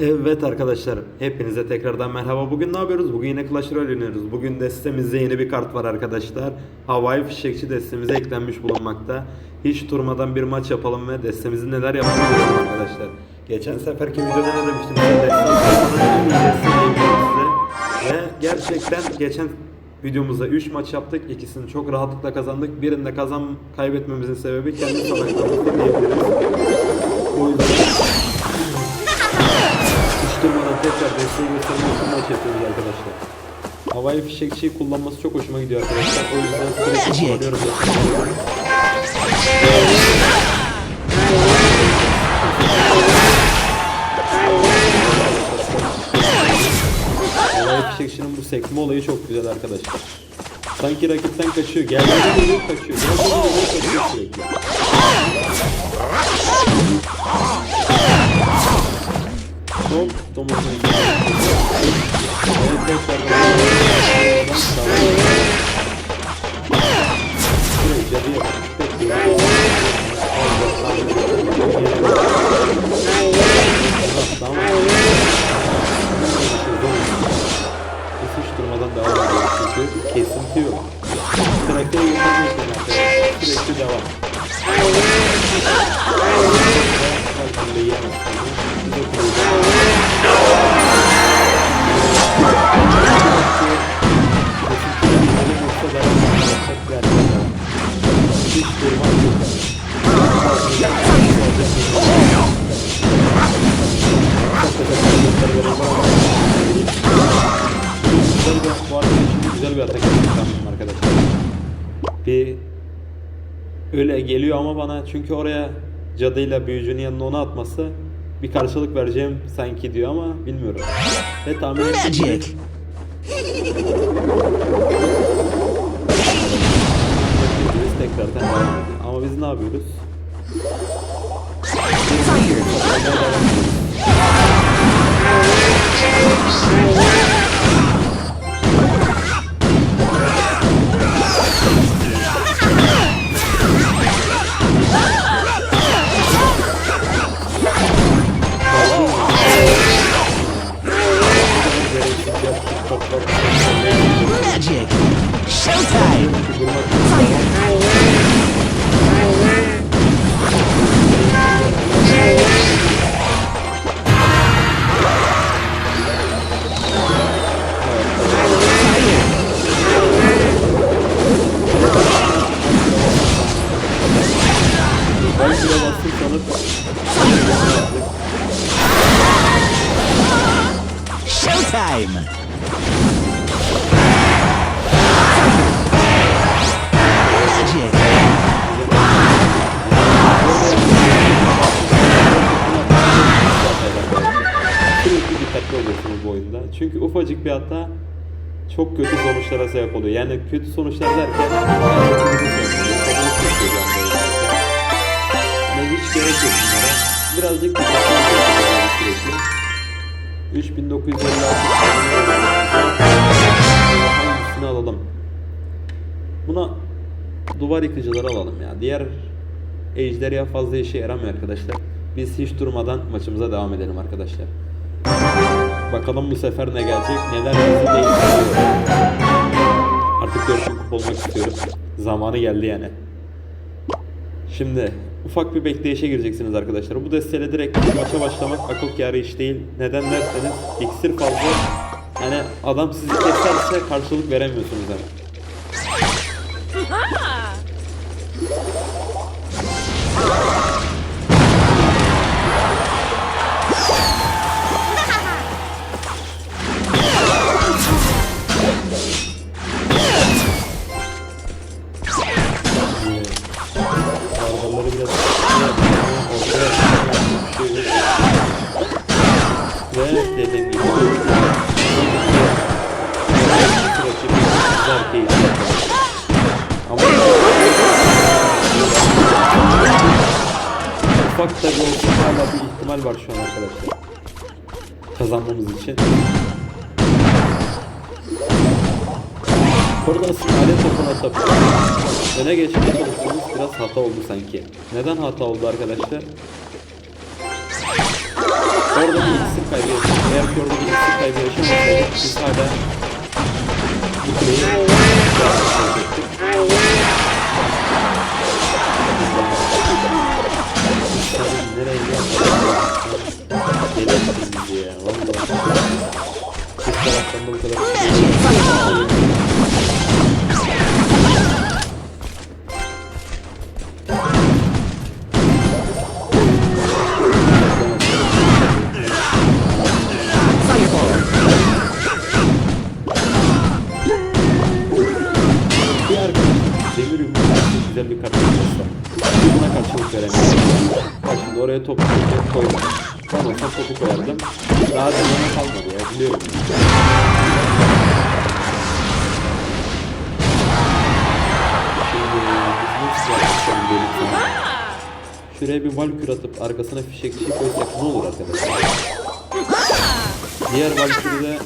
Evet arkadaşlar hepinize tekrardan merhaba. Bugün ne yapıyoruz? Bugün yine Clash Royale oynuyoruz. Bugün destemizde yeni bir kart var arkadaşlar. Havai fişekçi destemize eklenmiş bulunmakta. Hiç durmadan bir maç yapalım ve destemizin neler yapalım arkadaşlar. Geçen seferki videoda ne demiştim? Ve gerçekten geçen videomuzda 3 maç yaptık. İkisini çok rahatlıkla kazandık. Birinde kazan kaybetmemizin sebebi kendi salaklarımız diyebiliriz. O yüzden tekrar desteği göstermek için maç yapıyoruz arkadaşlar. Havai fişekçiyi kullanması çok hoşuma gidiyor arkadaşlar. O yüzden sürekli kullanıyorum. Havai fişekçinin bu sekme olayı çok güzel arkadaşlar. Sanki rakipten kaçıyor. Geldiğinde geliyor kaçıyor. Geldiğinde geliyor kaçıyor sürekli. Hop domuzun Evet tekrar Şurayı cadıya öyle geliyor ama bana çünkü oraya cadıyla büyücünün yanına onu atması bir karşılık vereceğim sanki diyor ama bilmiyorum. Ve tahmin Magic. Biz tekrardan. Ama biz ne yapıyoruz? Magic. Dikkatli oluyorsunuz bu oyunda. Çünkü ufacık bir hata çok kötü sonuçlara sebep oluyor. Yani kötü sonuçlar derken bir şeyler. Yani hiç gerek yok bunlara. Birazcık oluyorsunuz sürekli. 3956 hangisini alalım? Buna duvar yıkıcıları alalım ya. Diğer ejderha fazla işe yaramıyor arkadaşlar. Biz hiç durmadan maçımıza devam edelim arkadaşlar. Bakalım bu sefer ne gelecek, neler bizi değiştiriyor. Artık 4000 kupa olmak istiyorum. Zamanı geldi yani. Şimdi ufak bir bekleyişe gireceksiniz arkadaşlar. Bu desteyle direkt maça başlamak akıl kârı iş değil. Neden derseniz iksir fazla. Yani adam sizi keserse karşılık veremiyorsunuz hemen. Barbarları ve dediğim ufak da bir olsa hala bir ihtimal var şu an arkadaşlar. Kazanmamız için. Burada alet topuna tapıyor. Öne geçmeye çalışmamız biraz hata oldu sanki. Neden hata oldu arkadaşlar? Orada bir iksir kaybı yaşadık. Eğer ki orada bir iksir kaybı yaşamasaydık biz hala. Sen nereye gidiyorsun? Delirttin bizi ya. Vallahi. Kız taraftan da bu kadar. Oraya koyup koydum. Ben olsam topu koyardım. Daha dinleme kalmadı ya biliyorum. Şuraya bir valkür atıp arkasına fişekçi koysak ne olur arkadaşlar? Diğer valkürü de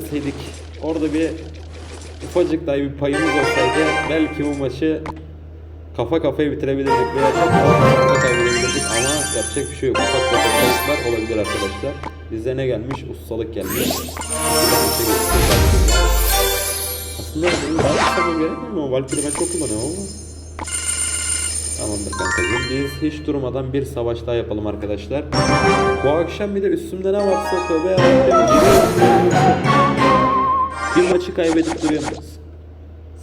kuleyi vermeseydik orada bir ufacık daha bir payımız olsaydı belki bu maçı kafa kafaya bitirebilirdik veya çok fazla kaybedebilirdik ama yapacak bir şey yok. Ufak tefek kayıplar olabilir arkadaşlar. Bize ne gelmiş? Ustalık gelmiş. Aslında benim daha kısa gerekmiyor mu? Valkyrie ben çok kullanıyorum ama. Tamamdır kankacığım. Biz hiç durmadan bir savaş daha yapalım arkadaşlar. Bu akşam bir de üstümde ne varsa tövbe yarabbim. Maçı kaybedip duruyoruz.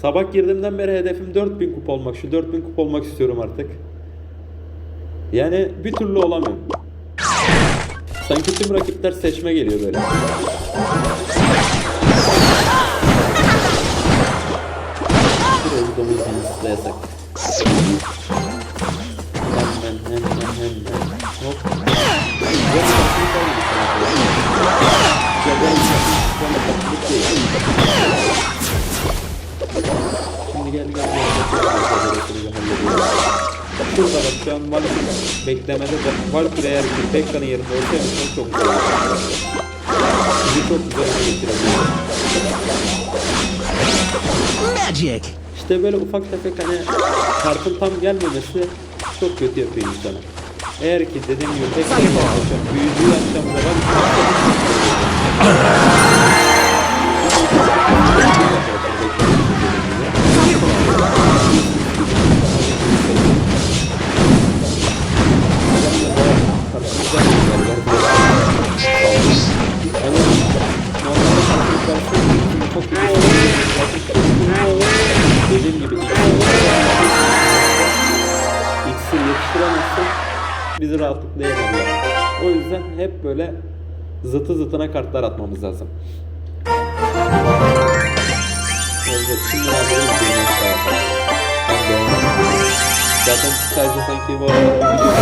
Sabah girdiğimden beri hedefim 4000 kupa olmak. Şu 4000 kupa olmak istiyorum artık. Yani bir türlü olamıyorum. Sanki tüm rakipler seçme geliyor böyle. Şuraya bir domuz yasak. Şu an Valkyrie beklemede de Valkyrie eğer ki Pekka'nın yerinde olsaydı çok güzel olurdu. Bizi çok güzel öne getirebilir. Magic. İşte böyle ufak tefek hani kartın tam gelmemesi çok kötü yapıyor insanı. Eğer ki dediğim gibi tek bir yaklaşan, büyüdüğü akşamda ben hep böyle zıtı zıtına kartlar atmamız lazım. Evet, şimdi ben böyle bir deneyim yapalım. Ben beğendim. Zaten sadece sanki bu arada arada.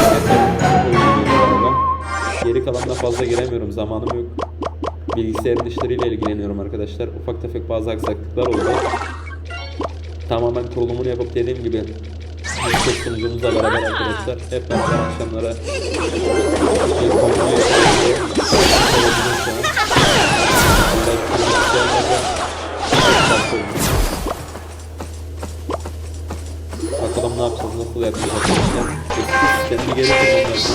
Geri kalanına fazla giremiyorum, zamanım yok. Bilgisayarın işleriyle ilgileniyorum arkadaşlar. Ufak tefek bazı aksaklıklar oldu. Tamamen kurulumunu yapıp dediğim gibi Yüksek sunucumuzla beraber arkadaşlar hep beraber akşamlara bir yapıyoruz. Bakalım ne yapacağız, nasıl yapacağız arkadaşlar. Sistemi geri kullanacağız.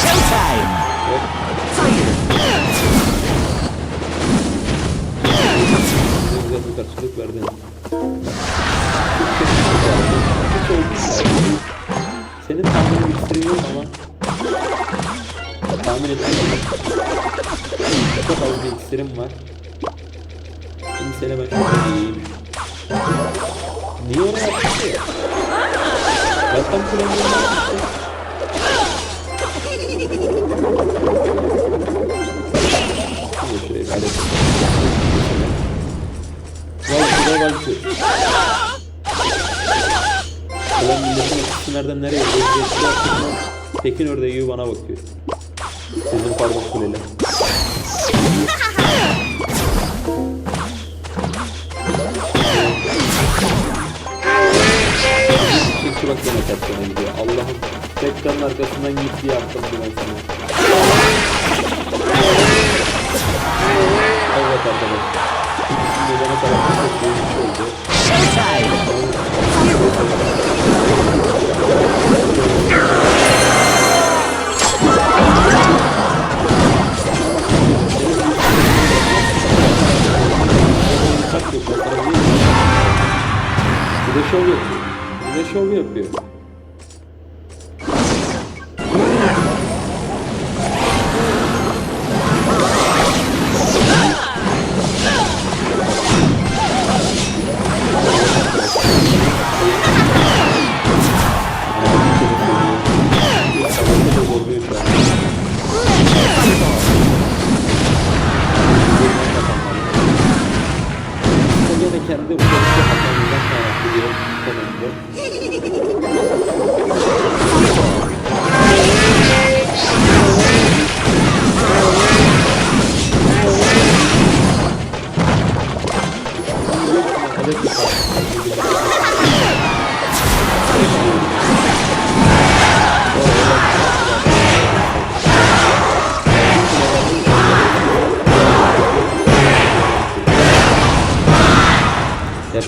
Showtime. Bir karşılık verdin. Senin tahmini iksirin yok ama tahmin etmiyorum. Çok az bir iksirim var. Şimdi seni ben şöyle yiyeyim. Niye oraya yaptın ki? Zaten kullanıyorum. Şu. Ulan milletin ötesi nereden nereye? Geçti artık. Tekin orada yiyor bana bakıyor. Bizim pardon kuleli. Çünkü bak yine kaptana gidiyor. Allah'ım tekranın arkasından gitti yaptım ben sana. Evet arkadaşlar. Şimdi bana taraftan çok büyük bir şey oldu.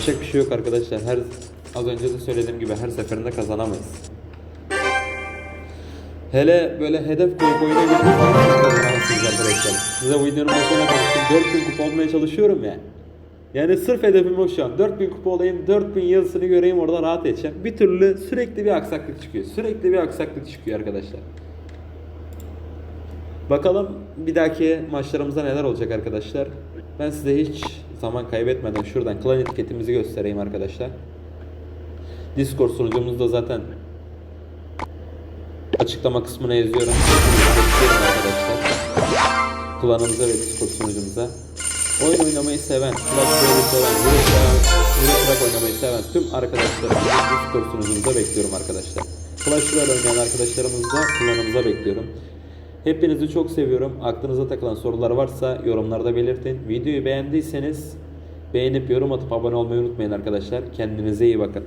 Yapacak bir şey yok arkadaşlar. Her az önce de söylediğim gibi her seferinde kazanamayız. Hele böyle hedef koyup oyuna arkadaşlar. Size bu videonun başına konuştum. 4000 kupa olmaya çalışıyorum ya. Yani sırf hedefim o şu an. 4000 kupa olayım, 4000 yazısını göreyim orada rahat edeceğim. Bir türlü sürekli bir aksaklık çıkıyor. Sürekli bir aksaklık çıkıyor arkadaşlar. Bakalım bir dahaki maçlarımızda neler olacak arkadaşlar. Ben size hiç zaman kaybetmeden şuradan klan etiketimizi göstereyim arkadaşlar. Discord sunucumuzda zaten açıklama kısmına yazıyorum. Arkadaşlar. Klanımıza ve Discord sunucumuza. Oyun oynamayı seven, Clash Royale seven, Euro Truck- Euro Truck oynamayı seven tüm arkadaşlarımızı Discord sunucumuza bekliyorum arkadaşlar. Clash Royale oynayan arkadaşlarımızı da klanımıza bekliyorum. Hepinizi çok seviyorum. Aklınıza takılan sorular varsa yorumlarda belirtin. Videoyu beğendiyseniz beğenip yorum atıp abone olmayı unutmayın arkadaşlar. Kendinize iyi bakın.